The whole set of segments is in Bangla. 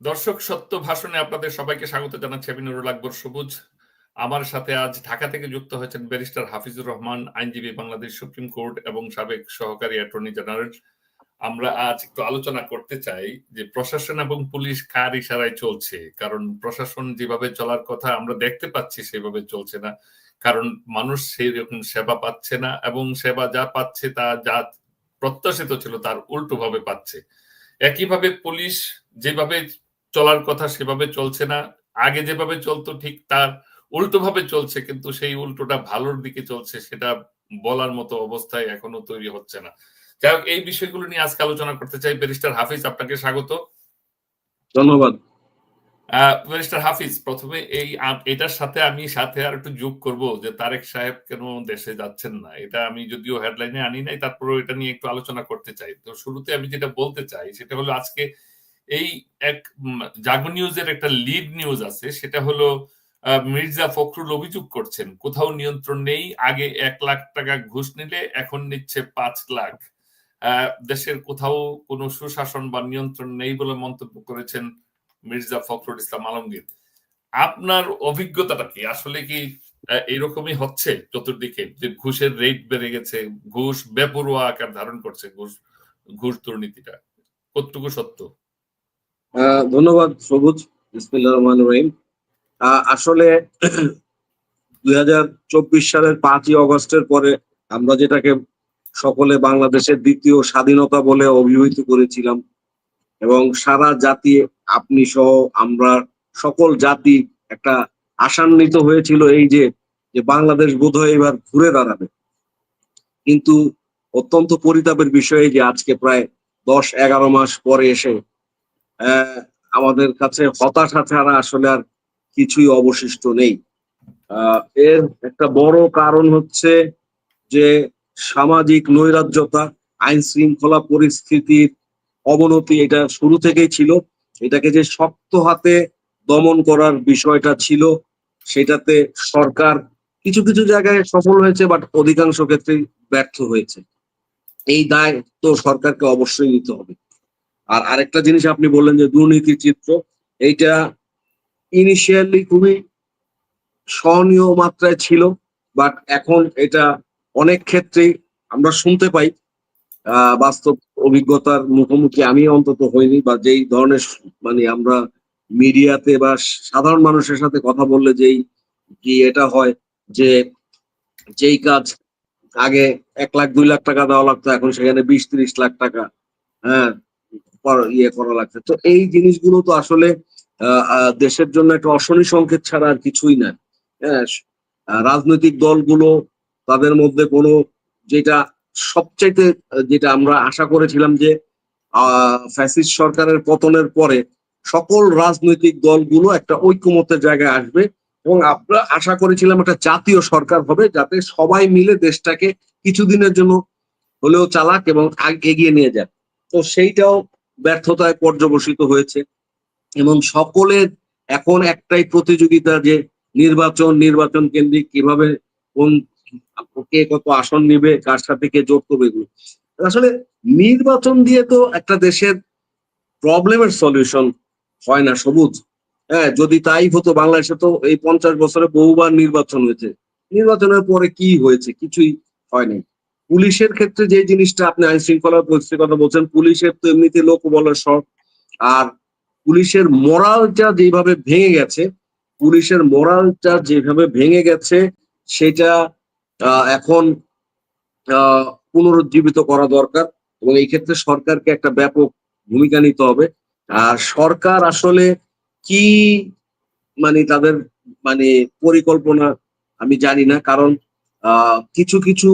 দর্শক, সত্য ভাষণে আপনাদের সবাইকে স্বাগত জানাচ্ছি আমি নুরুল আকবর সবুজ। আমার সাথে আজ ঢাকা থেকে যুক্ত হয়েছেন ব্যারিস্টার হাফিজুর রহমান, আইনজীবী বাংলাদেশ সুপ্রিম কোর্ট এবং সাবেক সহকারী অ্যাটর্নি জেনারেল। আমরা আজ একটু আলোচনা করতে চাই যে প্রশাসন এবং পুলিশ কার ইশারায় চলছে? কারণ প্রশাসন যেভাবে চলার কথা আমরা দেখতে পাচ্ছি, সেভাবে চলছে না। কারণ মানুষ সেই রকম সেবা পাচ্ছে না এবং সেবা যা পাচ্ছে তা যা প্রত্যাশিত ছিল তার উল্টো ভাবে পাচ্ছে। একইভাবে পুলিশ যেভাবে চলার কথা সেভাবে চলছে না। আগে যেভাবে চলতো ঠিক তার উল্টো ভাবে চলছে কিন্তু সেই উল্টোটা ভালোর দিকে চলছে সেটা বলার মতো অবস্থায় এখনও তৈরি হচ্ছে না। যাই হোক এই বিষয়গুলো নিয়ে আজকে আলোচনা করতে চাই। ব্যারিস্টার হাফিজ আপনাকে স্বাগত। ধন্যবাদ। ব্যারিস্টার হাফিজ প্রথমে এই এটার সাথে আমি সাথে আর একটু যোগ করব যে তারেক সাহেব কেন দেশে যাচ্ছেন না? এটা আমি যদিও হেডলাইনে আনি নাই তারপরেও এটা নিয়ে একটু আলোচনা করতে চাই। তো শুরুতে আমি যেটা বলতে চাই সেটা হলো আজকে এই এক জাগো নিউজের একটা লিড নিউজ আছে, সেটা হলো মির্জা ফখরুল অভিযোগ করছেন, কোথাও নিয়ন্ত্রণ নেই, আগে এক লাখ টাকা ঘুষ নিলে, এখন নিচ্ছে পাঁচ লাখ। দেশের কোথাও কোনো সুশাসন বা নিয়ন্ত্রণ নেই বলে মন্তব্য করেছেন মির্জা ফখরুল ইসলাম আলমগীর। আপনার অভিজ্ঞতাটা কি? আসলে কি এইরকমই হচ্ছে চতুর্দিকে, যে ঘুষের রেট বেড়ে গেছে, ঘুষ বেপরোয়া আকার ধারণ করছে ঘুষ ঘুষ দুর্নীতিটা? কতটুকু সত্য? ধন্যবাদ সবুজ বিসমিল্লাহ রহমান রহিম। আসলে দু হাজার চব্বিশ সালের পাঁচই অগস্টের পরে আমরা যেটাকে সকলে বাংলাদেশের দ্বিতীয় স্বাধীনতা বলে অভিহিত করেছিলাম এবং সারা জাতি, আপনি সহ আমরা সকল জাতি একটা আশান্বিত হয়েছিল এই যে যে বাংলাদেশ বোধহয় এবার ঘুরে দাঁড়াবে। কিন্তু অত্যন্ত পরিতাপের বিষয়ে যে আজকে প্রায় দশ এগারো মাস পরে এসে আমাদের কাছে হতাশা ছাড়া আসলে আর কিছুই অবশিষ্ট নেই। এর একটা বড় কারণ হচ্ছে যে সামাজিক নৈরাজ্যতা আইন শৃঙ্খলা পরিস্থিতির অবনতি এটা শুরু থেকেই ছিল। এটাকে যে শক্ত হাতে দমন করার বিষয়টা ছিল, সেটাতে সরকার কিছু কিছু জায়গায় সফল হয়েছে, বাট অধিকাংশ ক্ষেত্রেই ব্যর্থ হয়েছে। এই দায় তো সরকারকে অবশ্যই নিতে হবে। আর আরেকটা জিনিস আপনি বললেন যে দুর্নীতির চিত্র, এইটা ইনিশিয়ালি খুবই সহনীয় মাত্রায় ছিল বাট এখন এটা অনেক ক্ষেত্রেই আমরা শুনতে পাই বাস্তব অভিজ্ঞতার মুখোমুখি আমি অন্তত হইনি, বা যেই ধরনের মানে আমরা মিডিয়াতে বা সাধারণ মানুষের সাথে কথা বললে যেই কি এটা হয় যে যেই কাজ আগে এক লাখ, দুই লাখ টাকা দেওয়া লাগতো, এখন সেখানে বিশ, ত্রিশ লাখ টাকা হ্যাঁ ইয়ে করা লাগছে। তো এই জিনিসগুলো তো আসলে দেশের জন্য একটা অশনি সংকেত ছাড়া আর কিছুই না। হ্যাঁ রাজনৈতিক দলগুলো তাদের মধ্যে কোনো যেটা সবচাইতে, যেটা আমরা আশা করেছিলাম যে ফ্যাসিস্ট সরকারের পতনের পরে সকল রাজনৈতিক দলগুলো একটা ঐক্যমতের জায়গায় আসবে এবং আমরা আশা করেছিলাম একটা জাতীয় সরকার হবে যাতে সবাই মিলে দেশটাকে কিছুদিনের জন্য হলেও চালাক এবং এগিয়ে নিয়ে যাক। তো সেইটাও ব্যর্থতায় পর্যবসিত হয়েছে এবং সকলের এখন একটাই প্রতিযোগিতা যে নির্বাচন নির্বাচন কেন্দ্রিক কীভাবে কোন কে কত আসন নিবে, কার সাথে কে জোট করবে আসলে নির্বাচন দিয়ে তো একটা দেশের প্রবলেমের সলিউশন হয় না সবুজ। হ্যাঁ যদি তাই হতো বাংলাদেশে তো এই পঞ্চাশ বছরে বহুবার নির্বাচন হয়েছে। নির্বাচনের পরে কি হয়েছে? কিছুই হয়নি পুলিশের ক্ষেত্রে যে জিনিসটা আপনি আইন শৃঙ্খলা পরিস্থিতির কথা বলছেন, পুলিশের তো এমনিতে লোক বলার শখ। আর পুলিশের মোরালটা যেভাবে ভেঙে গেছে, পুলিশের মোরালটা যেভাবে ভেঙে গেছে, সেটা এখন পুনরুজ্জীবিত করা দরকার এবং এই ক্ষেত্রে সরকারকে একটা ব্যাপক ভূমিকা নিতে হবে। আর সরকার আসলে কি মানে তাদের মানে পরিকল্পনা আমি জানি না, কারণ কিছু কিছু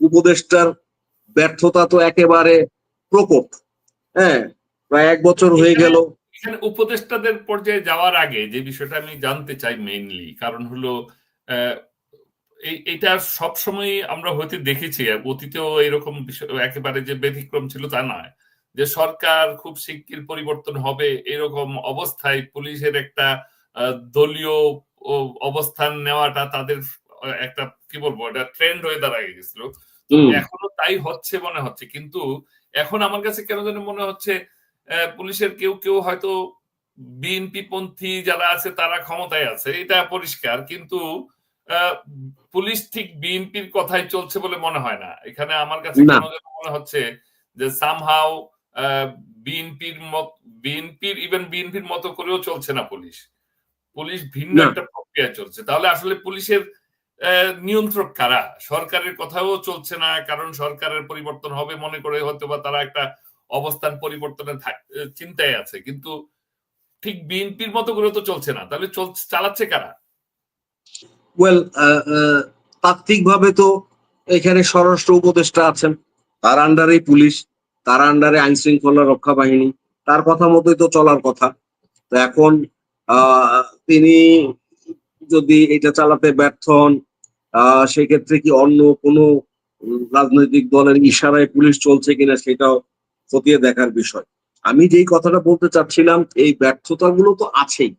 উপদেষ্টার ব্যর্থতা তো একেবারে প্রকোপ হ্যাঁ প্রায় এক বছর হয়ে গেল। উপদেষ্টাদের পর্যায়ে যাওয়ার আগে যে বিষয়টা আমি জানতে চাই মেইনলি কারণ হলো এটা সবসময় আমরা হয়তো দেখেছি অতীতেও এরকম একেবারে যে ব্যতিক্রম ছিল তা নয় যে সরকার খুব শিগগির পরিবর্তন হবে এরকম অবস্থায় পুলিশের একটা দলীয় অবস্থান নেওয়াটা তাদের একটা কি বলব এটা ট্রেন্ড হয়ে দাঁড়ায় গেছিল। এখনও তাই হচ্ছে মনে হচ্ছে। কিন্তু এখন আমার কাছে কেন যেন মনে হচ্ছে পুলিশের কেউ কেউ হয়তো বিএনপি পন্থী যারা আছে তারা ক্ষমতায় আছে এটা পরিষ্কার। কিন্তু পুলিশ ঠিক বিএনপির কথাই চলছে বলে মনে হয় না। এখানে আমার কাছে মনে হচ্ছে যে সামহাও বিএনপির মত বিএনপির ইভেন বিএনপির মতো করেও চলছে না পুলিশ। পুলিশ ভিন্ন একটা প্রক্রিয়া চলছে। তাহলে আসলে পুলিশের নিয়ন্ত্রক কারা? সরকারের কথাও চলছে না, কারণ সরকারের পরিবর্তন হবে মনে করে হয়তো বা তারা একটা অবস্থান পরিবর্তনের চিন্তায় আছে। কিন্তু ঠিক বিএনপির মতো করে তো চলছে না। তাহলে চালাচ্ছে কারা? ওয়েল তাত্ত্বিক ভাবে তো এখানে স্বরাষ্ট্র উপদেষ্টা আছেন। তার আন্ডারেই পুলিশ, তার আন্ডারে আইন শৃঙ্খলা রক্ষা বাহিনী, তার কথা মতোই তো চলার কথা। তো এখন তিনি যদি এটা চালাতে ব্যর্থ হন আহ, সেক্ষেত্রে কি অন্য কোনো রাজনৈতিক দলের ইশারায় পুলিশ চলছে কিনা সেটাও খতিয়ে দেখার বিষয়। আমি যেই কথাটা বলতে চাচ্ছিলাম এই ব্যর্থতাগুলো তো আছেই।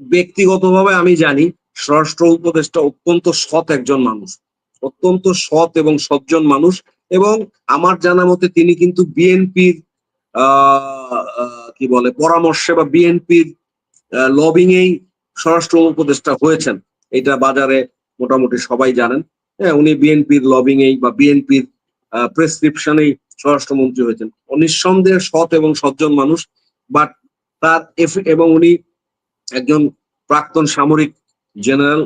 ব্যক্তিগতভাবে আমি জানি স্বরাষ্ট্র উপদেষ্টা অত্যন্ত সৎ একজন মানুষ। অত্যন্ত সৎ এবং সজ্জন মানুষ এবং আমার জানা মতে তিনি কিন্তু বিএনপির কি বলে পরামর্শে বা বিএনপির লবিং এই স্বরাষ্ট্র উপদেষ্টা হয়েছেন। এটা বাজারে মোটামুটি সবাই জানেন। হ্যাঁ উনি বিএনপির লবিং এই বা বিএনপির প্রেসক্রিপশনেই স্বরাষ্ট্রমন্ত্রী হয়েছেন। নিঃসন্দেহে সৎ এবং সজ্জন মানুষ বাট তার এবং উনি একজন প্রাক্তন সামরিক জেনারেল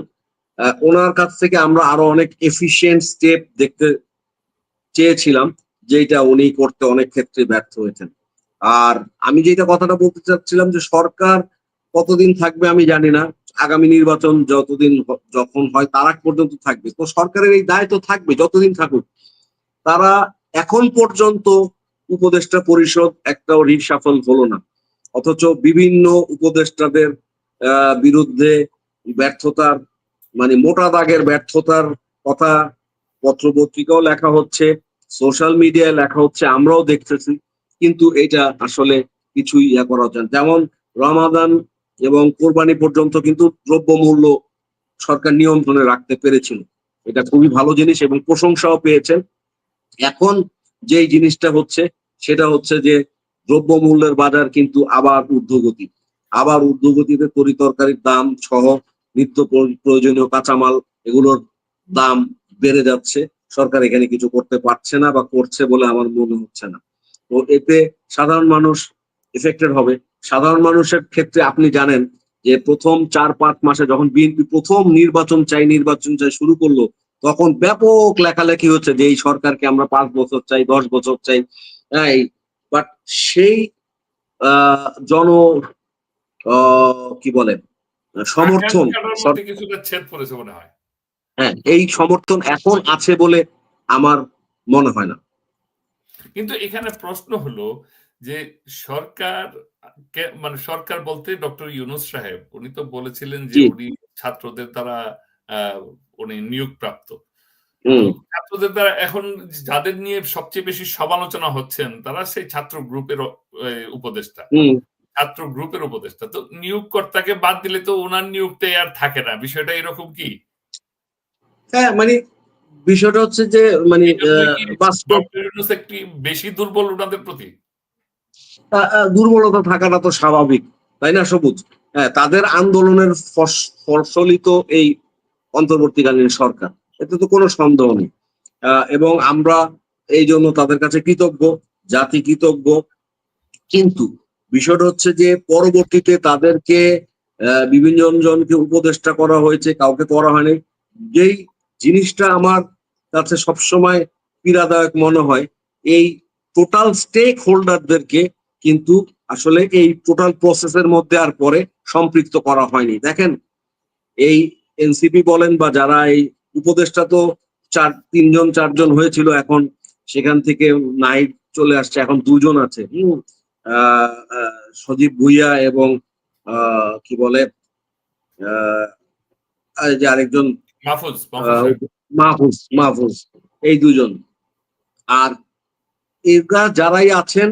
ওনার কাছ থেকে আমরা আরও অনেক এফিসিয়েন্ট স্টেপ দেখতে চেয়েছিলাম যেটা উনি করতে অনেক ক্ষেত্রে ব্যর্থ হয়েছেন। আর আমি যেটা কথাটা বলতে চাচ্ছিলাম যে সরকার কতদিন থাকবে আমি জানি না আগামী নির্বাচন যতদিন যখন হয় তার আগ পর্যন্ত থাকবে। তো সরকারের এই দায় তো থাকবে, যতদিন থাকুক। তারা এখন পর্যন্ত উপদেষ্টা পরিষদ একটাও রিসাফল হলো না। অথচ বিভিন্ন উপদেষ্টাদের বিরুদ্ধে ব্যর্থতার মানে মোটা দাগের ব্যর্থতার কথা পত্রপত্রিকাও লেখা হচ্ছে, সোশ্যাল মিডিয়ায় লেখা হচ্ছে, আমরাও দেখতেছি। কিন্তু এটা আসলে কিছুই ইয়া করা। যেমন রমাদান এবং কোরবানি পর্যন্ত কিন্তু দ্রব্যমূল্য সরকার নিয়ন্ত্রণে রাখতে পেরেছিল। এটা খুবই ভালো জিনিস এবং প্রশংসাও পেয়েছেন। এখন যেই জিনিসটা হচ্ছে, সেটা হচ্ছে যে দ্রব্যমূল্যের বাজার কিন্তু আবার ঊর্ধ্বগতি। আবার ঊর্ধ্বগতিতে তরি তরকারির দাম সহ নিত্য প্রয়- প্রয়োজনীয় কাঁচামাল এগুলোর দাম বেড়ে যাচ্ছে। সরকার এখানে কিছু করতে পারছে না বা করছে বলে আমার মনে হচ্ছে না। তো এতে সাধারণ মানুষ এফেক্টেড হবে। সাধারণ মানুষের ক্ষেত্রে আপনি জানেন যে প্রথম চার পাঁচ মাসে যখন বিএনপি প্রথম নির্বাচন চাই নির্বাচন চাই শুরু করল তখন ব্যাপক লেখালেখি হচ্ছে যে এই সরকারকে আমরা পাঁচ বছর চাই দশ বছর চাই হ্যাঁ বাট সেই জন কি বলে সমর্থন হ্যাঁ এই সমর্থন এখন আছে বলে আমার মনে হয় না। কিন্তু এখানে প্রশ্ন হলো যে সরকার মানে সরকার বলতে ডক্টর ইউনুস সাহেব উনি তো বলেছিলেন যে উনি ছাত্রদের দ্বারা উনি নিয়োগ প্রাপ্ত ছাত্রদের দ্বারা এখন যাদের নিয়ে সবচেয়ে বেশি সমালোচনা হচ্ছেন তারা সেই ছাত্র গ্রুপের উপদেষ্টা। ছাত্র গ্রুপের উপদেষ্টা। তো নিয়োগকর্তাকে বাদ দিলে তো ওনার নিয়োগটাই আর থাকে না। বিষয়টা এরকম কি? হ্যাঁ মানে বিষয়টা হচ্ছে যে মানে একটি বেশি দুর্বল ওনাদের প্রতি? দুর্বলতা থাকাটা তো স্বাভাবিক, তাই না, সবুজ? হ্যাঁ তাদের আন্দোলনের ফস- ফসলিত এই অন্তর্বর্তীকালীন সরকার, এতে তো কোনো সন্দেহ নেই। এবং আমরা এই জন্য তাদের কাছে কৃতজ্ঞ, জাতি কৃতজ্ঞ। কিন্তু বিষয়টা হচ্ছে যে, পরবর্তীতে তাদেরকে বিভিন্ন জনকে উপদেষ্টা করা হয়েছে, কাউকে করা হয়নি। যেই জিনিসটা আমার কাছে সবসময় পীড়াদায়ক মনে হয়, এই টোটাল স্টেক হোল্ডারদেরকে কিন্তু আসলে এই টোটাল প্রসেসের মধ্যে আর পরে সম্পৃক্ত করা হয়নি। দেখেন এই এনসিপি বলেন বা যারা এই উপদেষ্টা তো চার তিনজন চারজন হয়েছিল এখন সেখান থেকে নাইট চলে আসছে এখন দুজন আছে। হম সজীব ভুইয়া এবং আহ, কি বলে আহ, যে আরেকজন মাহফুজ। মাহফুজ মাহফুজ এই দুজন। আর এরা যারাই আছেন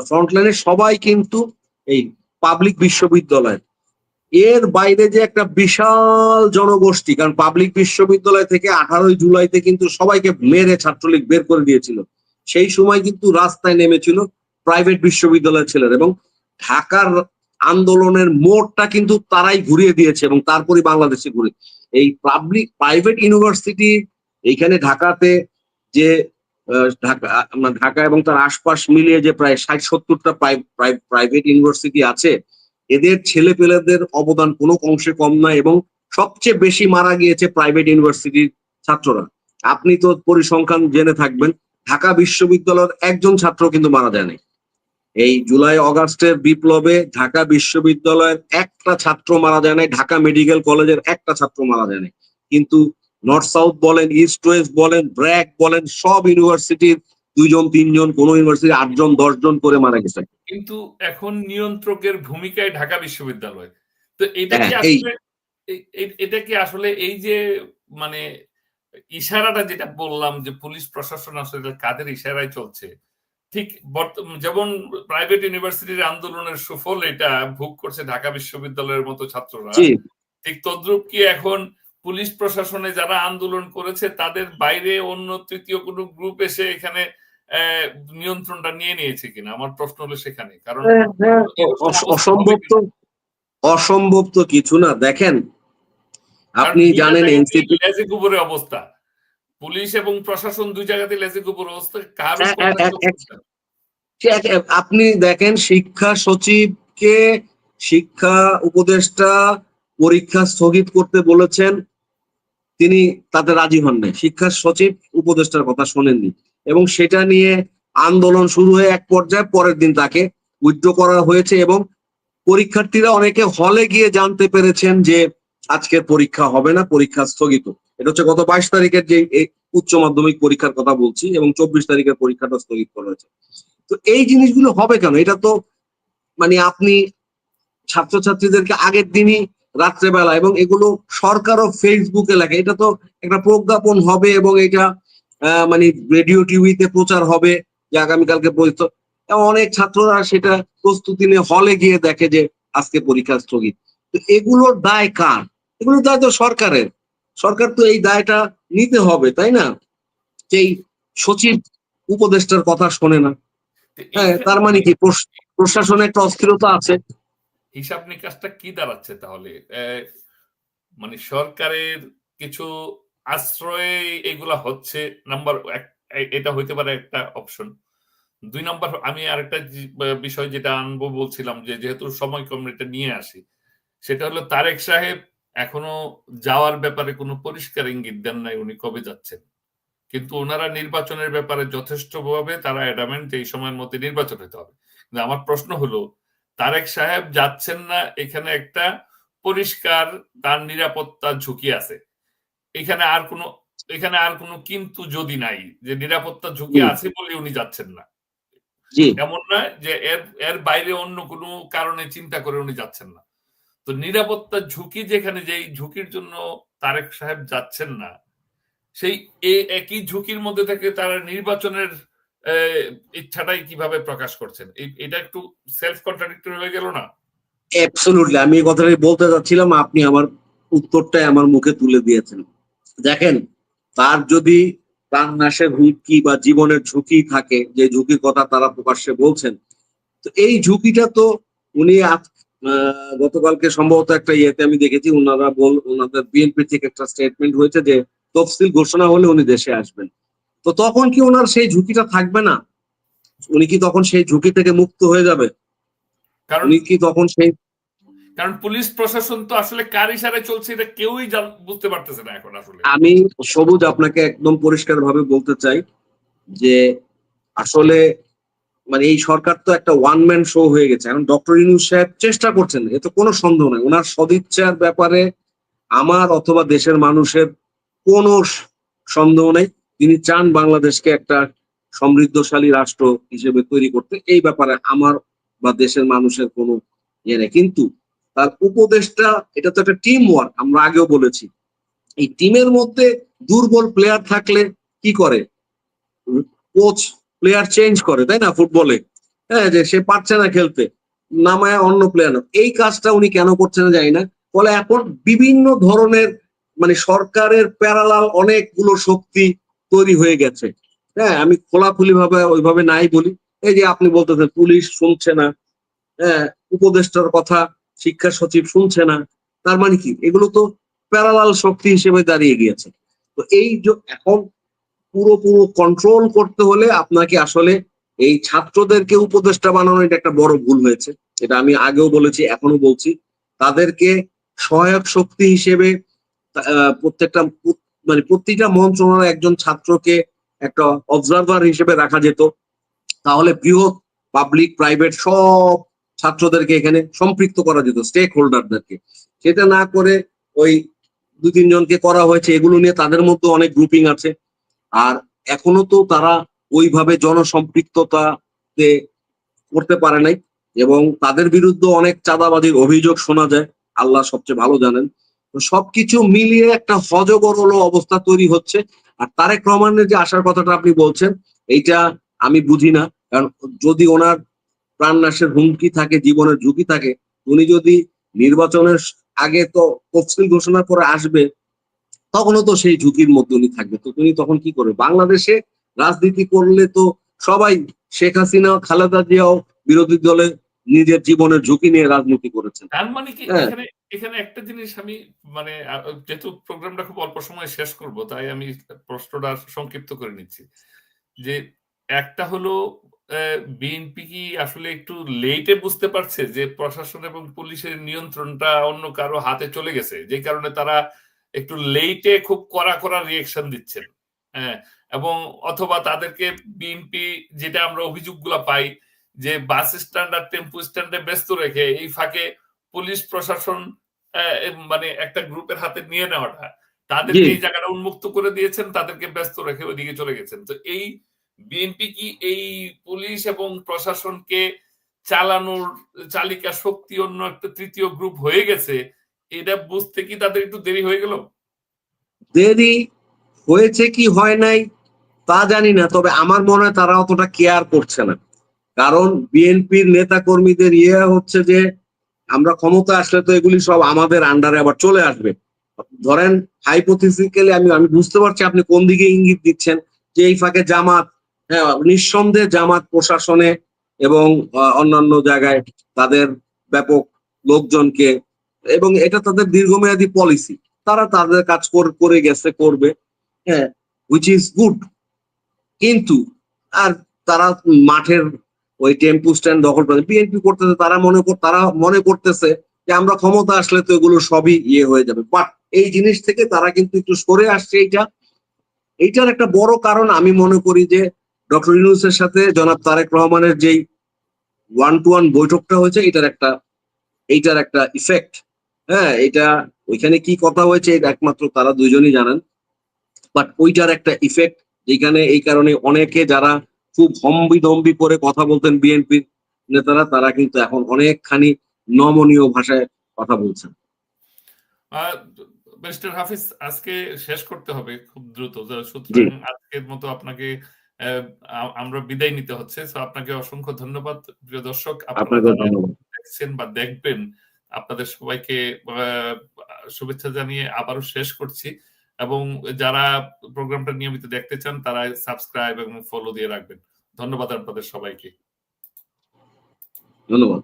ফ্রন্টলাইনে সবাই কিন্তু এই পাবলিক বিশ্ববিদ্যালয়। এর বাইরে যে একটা বিশাল জনগোষ্ঠী, কারণ পাবলিক বিশ্ববিদ্যালয় থেকে আঠারোই জুলাইতে কিন্তু সবাইকে মেরে ছাত্রলীগ বের করে দিয়েছিল। সেই সময় কিন্তু রাস্তায় নেমেছিল প্রাইভেট বিশ্ববিদ্যালয়ের ছেলেরা এবং ঢাকার আন্দোলনের মোড়টা কিন্তু তারাই ঘুরিয়ে দিয়েছে এবং তারপরে বাংলাদেশে ঘুরে। এই পাবলিক প্রাইভেট ইউনিভার্সিটি এইখানে ঢাকাতে যে ঢাকা আহ, ঢাকা এবং তার আশপাশ মিলিয়ে যে প্রায় ষাট সত্তরটা প্রাইভেট ইউনিভার্সিটি আছে এদের ছেলে পেলেদের অবদান কোনো অংশে কম নয় এবং সবচেয়ে বেশি মারা গিয়েছে প্রাইভেট ইউনিভার্সিটির ছাত্ররা। আপনি তো পরিসংখ্যান জেনে থাকবেন ঢাকা বিশ্ববিদ্যালয়ের একজন ছাত্র কিন্তু মারা যায়নি। এই জুলাই অগাস্টের বিপ্লবে ঢাকা বিশ্ববিদ্যালয়ের একটা ছাত্র মারা যায় নাই ঢাকা মেডিকেল কলেজের একটা ছাত্র মারা যায় নাই। কিন্তু নর্থ সাউথ বলেন ইস্ট ওয়েস্ট বলেন ব্র্যাক বলেন সব ইউনিভার্সিটির দুইজন তিনজন কোন ইউনিভার্সিটি আটজন দশজন করে মারা গেছে। কিন্তু এখন নিয়ন্ত্রকের ভূমিকায় ঢাকা বিশ্ববিদ্যালয়। তো এটা কি হ্যাঁ, আসলে এটা কি আসলে এই যে মানে ইশারাটা যেটা বললাম যে পুলিশ প্রশাসন আসলে কাদের ইশারায় চলছে ঠিক যেমন প্রাইভেট ইউনিভার্সিটির আন্দোলনের সুফল এটা ভোগ করছে ঢাকা বিশ্ববিদ্যালয়ের মতো ছাত্ররা। ঠিক তদ্রুপ কি এখন পুলিশ প্রশাসনে যারা আন্দোলন করেছে তাদের বাইরে অন্য তৃতীয় কোনো গ্রুপ এসে এখানে আহ, নিয়ন্ত্রণটা নিয়ে নিয়েছে কিনা? আমার প্রশ্ন হলো সেখানে কারণ অসম্ভব তো অসম্ভব তো কিছু না। দেখেন আপনি জানেন এনসিপি অবস্থা। পুলিশ এবং প্রশাসন দুই জায়গাতে লেজে গোবর অবস্থা। কার করছেন? আপনি দেখেন শিক্ষা সচিবকে শিক্ষা উপদেষ্টা পরীক্ষা স্থগিত করতে বলেছেন। তিনি তাতে রাজি হন নাই। শিক্ষা সচিব উপদেষ্টার কথা শোনেননি এবং সেটা নিয়ে আন্দোলন শুরু হয়ে এক পর্যায়ে পরের দিন তাকে উইথড্র করা হয়েছে এবং পরীক্ষার্থীরা অনেকে হলে গিয়ে জানতে পেরেছেন যে আজকের পরীক্ষা হবে না, পরীক্ষা স্থগিত। এটা হচ্ছে গত বাইশ তারিখের যে উচ্চ মাধ্যমিক পরীক্ষার কথা বলছি এবং চব্বিশ তারিখের পরীক্ষাটা স্থগিত করা হয়েছে। তো এই জিনিসগুলো হবে কেন? এটা তো মানে আপনি ছাত্রছাত্রীদেরকে আগের দিনই রাত্রেবেলা এবং এগুলো সরকারও ফেসবুকে লেখে এটা তো একটা প্রজ্ঞাপন হবে এবং এটা মানে রেডিও টিভিতে প্রচার হবে যে আগামীকালকে পরীক্ষা এবং অনেক ছাত্ররা সেটা প্রস্তুতি নিয়ে হলে গিয়ে দেখে যে আজকে পরীক্ষা স্থগিত। তো এগুলোর দায় কার? এগুলোর দায় তো সরকারের। সরকার তো এই দায়টা নিতে হবে তাই না? সেই সচিব উপদেষ্টার কথা শোনে না। হ্যাঁ তার মানে কি? প্রশ- প্রশাসনে একটা অস্থিরতা আছে। হিসাব নিকাশটা কি দাঁড়াচ্ছে তাহলে? মানে সরকারের কিছু আশ্রয়ে এগুলা হচ্ছে, নাম্বার এটা হইতে পারে একটা অপশন। দুই নাম্বার, আমি আরেকটা বিষয় যেটা আনব বলছিলাম যে যেহেতু সময় কম এটা নিয়ে আসি, সেটা হলো তারেক সাহেব এখনও যাওয়ার ব্যাপারে কোনো পরিষ্কার ইঙ্গিত দেন নাই, উনি কবে যাচ্ছেন। কিন্তু ওনারা নির্বাচনের ব্যাপারে যথেষ্টভাবে তারা অ্যাডামেন্ট এই সময়ের মধ্যে নির্বাচন হতে হবে। কিন্তু আমার প্রশ্ন হলো তারেক সাহেব যাচ্ছেন না এখানে একটা পরিষ্কার তার নিরাপত্তা ঝুঁকি আছে। এখানে আর কোনো এখানে আর কোনো কিন্তু যদি নাই যে নিরাপত্তা ঝুঁকি আছে বলে উনি যাচ্ছেন না। এমন নয় যে এর এর বাইরে অন্য কোনো কারণে চিন্তা করে উনি যাচ্ছেন না। তো নিরাপত্তা ঝুঁকি যেখানে যেই ঝুঁকির জন্য তারেক সাহেব যাচ্ছেন না সেই একই ঝুঁকির মধ্যে থেকে তারা নির্বাচনের ইচ্ছাটাই কীভাবে প্রকাশ করছেন? এটা একটু সেলফ কন্ট্রাডিক্টরি হয়ে গেল না? অ্যাবসলুটলি আমি এই কথাটাই বলতে চাচ্ছিলাম, আপনি আমার উত্তরটাই আমার মুখে তুলে দিয়েছেন। দেখেন, তার যদি প্রাণনাশের হুমকি বা জীবনের ঝুঁকি থাকে, যে ঝুঁকির কথা তারা প্রকাশ্যে বলছেন, তো এই ঝুঁকিটা তো উনি গতকালকে সম্ভবত একটা ইয়েতে আমি দেখেছি ওনারা বল ওনাদের বিএনপি থেকে একটা স্টেটমেন্ট হয়েছে যে তফসিল ঘোষণা হলে উনি দেশে আসবেন। তো তখন কি ওনার সেই ঝুঁকিটা থাকবে না? উনি কি তখন সেই ঝুঁকি থেকে মুক্ত হয়ে যাবে? কারণ উনি কি তখন সেই কারণ পুলিশ প্রশাসন তো আসলে কার ইশারায় চলছে এটা কেউই বুঝতে পারতেছে না এখন আসলে। আমি সবুজ আপনাকে একদম পরিষ্কার ভাবে বলতে চাই যে আসলে মানে এই সরকার তো একটা ওয়ান ম্যান শো হয়ে গেছে। এখন ডক্টর ইনু সাহেব চেষ্টা করছেন এতে কোনো সন্দেহ নাই। ওনার সদিচ্ছার ব্যাপারে আমার অথবা দেশের মানুষের কোনো সন্দেহ নেই। তিনি চান বাংলাদেশকে একটা সমৃদ্ধশালী রাষ্ট্র হিসেবে তৈরি করতে। এই ব্যাপারে আমার বা দেশের মানুষের কোনো ইয়ে নেই। কিন্তু তার উপদেশটা, এটা তো একটা টিম ওয়ার্ক আমরা আগেও বলেছি। এই টিমের মধ্যে দুর্বল প্লেয়ার থাকলে কি করে? কোচ প্লেয়ার চেঞ্জ করে, তাই না? ফুটবলে হ্যাঁ যে সে পারছে না খেলতে, নামায় অন্য প্লেয়ার এই কাজটা উনি কেন করছেন জানি না। ফলে এখন বিভিন্ন ধরনের মানে সরকারের প্যারালাল অনেকগুলো শক্তি তৈরি হয়ে গেছে। হ্যাঁ আমি খোলাখুলি ভাবে ওইভাবে নাই বলি। এই যে আপনি বলতেছেন, পুলিশ শুনছে না। হ্যাঁ উপদেষ্টার কথা শিক্ষা সচিব শুনছে না। তার মানে কি? এগুলো তো প্যারালাল শক্তি হিসেবে দাঁড়িয়ে গিয়েছে। তো এই যে এখন পুরো পুরো কন্ট্রোল করতে হলে আপনাকে আসলে এই ছাত্রদেরকে উপদেষ্টা বানানো এটা একটা বড় ভুল হয়েছে। এটা আমি আগেও বলেছি এখনও বলছি। তাদেরকে সহায়ক শক্তি হিসেবে প্রত্যেকটা প্র- মানে প্রতিটা মন্ত্রণালয় একজন ছাত্রকে একটা অবজারভার হিসেবে রাখা যেত। তাহলে বৃহৎ পাবলিক প্রাইভেট সব ছাত্রদেরকে এখানে সম্পৃক্ত করা যেত স্টেক হোল্ডারদেরকে সেটা না করে ওই দু তিনজনকে করা হয়েছে, এগুলো নিয়ে তাদের মধ্যে অনেক গ্রুপিং আছে। আর এখনও তো তারা ওইভাবে জনসম্পৃক্ততাতে করতে পারে নাই এবং তাদের বিরুদ্ধে অনেক চাঁদাবাজির অভিযোগ শোনা যায়। আল্লাহ সবচেয়ে ভালো জানেন। সবকিছু মিলিয়ে একটা হজবরল অবস্থা তৈরি হচ্ছে। আর তারেক রহমানের যে আসার কথাটা আপনি বলছেন, এইটা আমি বুঝি না। কারণ যদি ওনার প্রাণনাশের হুমকি থাকে, জীবনের ঝুঁকি থাকে, উনি যদি নির্বাচনের আগে তো তফসিল ঘোষণা করে আসবে, তখনও তো সেই ঝুঁকির মধ্যে উনি থাকবে। তো তুমি তখন কি করবে? বাংলাদেশে রাজনীতি করলে তো সবাই শেখ হাসিনা, খালেদা জিয়াও বিরোধী দলে নিজের জীবনের ঝুঁকি নিয়ে রাজনীতি করেছেন। তার মানে কি হ্যাঁ। এখানে এখানে একটা জিনিস আমি মানে যেহেতু প্রোগ্রামটা খুব অল্প সময় শেষ করব তাই আমি প্রশ্নটা সংক্ষিপ্ত করে নিচ্ছি। যে একটা হলো বিএনপি কি আসলে একটু লেটে বুঝতে পারছে যে প্রশাসন এবং পুলিশের নিয়ন্ত্রণটা অন্য কারও হাতে চলে গেছে যে কারণে তারা একটু লেটে খুব কড়া কড়া রিয়েকশন দিচ্ছেন। হ্যাঁ এবং অথবা তাদেরকে বিএনপি যেটা আমরা অভিযোগগুলো পাই যে বাস স্ট্যান্ড আর টেম্পু স্ট্যান্ডে ব্যস্ত রেখে এই ফাঁকে পুলিশ প্রশাসন মানে একটা গ্রুপের হাতে নিয়ে নেওয়াটা তাদেরকে জি। এই জায়গাটা উন্মুক্ত করে দিয়েছেন তাদেরকে ব্যস্ত রেখে ওইদিকে চলে গেছেন। তো এই বিএনপি কি এই পুলিশ এবং প্রশাসনকে চালানোর চালিকা শক্তি অন্য একটা তৃতীয় গ্রুপ হয়ে গেছে এটা বুঝতে কি তাদের একটু দেরি হয়ে গেল? দেরি হয়েছে কি হয় নাই তা জানি না তবে আমার মনে হয় তারা অতটা কেয়ার করছে না। কারণ বিএনপির নেতা কর্মীদের ইয়ে হচ্ছে যে, আমরা ক্ষমতা আসলে তো এগুলি সব আমাদের আন্ডারে আবার চলে আসবে। ধরেন হাইপোথিসিক্যালি আমি আমি বুঝতে পারছি আপনি কোন দিকে ইঙ্গিত দিচ্ছেন যে এই ফাঁকে জামাত হ্যাঁ নিঃসন্দেহে জামাত প্রশাসনে এবং অন্যান্য জায়গায় তাদের ব্যাপক লোকজনকে এবং এটা তাদের দীর্ঘমেয়াদী পলিসি তারা তাদের কাজ কর- গেছে, করবে হ্যাঁ উইচ ইজ গুড কিন্তু, আর তারা মাঠের ওই টেম্পু স্ট্যান্ড দখল করে বিএনপি করতেছে, তারা মনে তারা মনে করতেছে যে আমরা ক্ষমতা আসলে তো এগুলো সবই ইয়ে হয়ে যাবে। বাট এই জিনিস থেকে তারা কিন্তু একটু সরে আসছে এইটা। এইটার একটা বড় কারণ আমি মনে করি যে ডক্টর ইউনুসের সাথে জনাব তারেক রহমানের যেই ওয়ান টু ওয়ান বৈঠকটা হয়েছে এটার একটা, এইটার একটা ইফেক্ট হ্যাঁ এটা ওইখানে কি কথা হয়েছে একমাত্র তারা দুজনই জানেন। বাট ওইটার একটা ইফেক্ট যেখানে এই কারণে অনেকে যারা খুব হম্বি দম্বি করে কথা বলতেন বিএনপির নেতারা তারা কিন্তু এখন অনেকখানি নমনীয় ভাষায় কথা বলছেন। মিস্টার হাফিজ আজকে শেষ করতে হবে খুব দ্রুত। সুতরাং আজকের মতো আপনাকে আমরা বিদায় নিতে হচ্ছে। আপনাকে অসংখ্য ধন্যবাদ। প্রিয় দর্শক আপনারা দেখছেন বা দেখবেন আপনাদের সবাইকে শুভেচ্ছা জানিয়ে আবারও শেষ করছি। এবং যারা প্রোগ্রামটা নিয়মিত দেখতে চান, তারা সাবস্ক্রাইব এবং ফলো দিয়ে রাখবেন। ধন্যবাদ আপনাদের সবাইকে। ধন্যবাদ।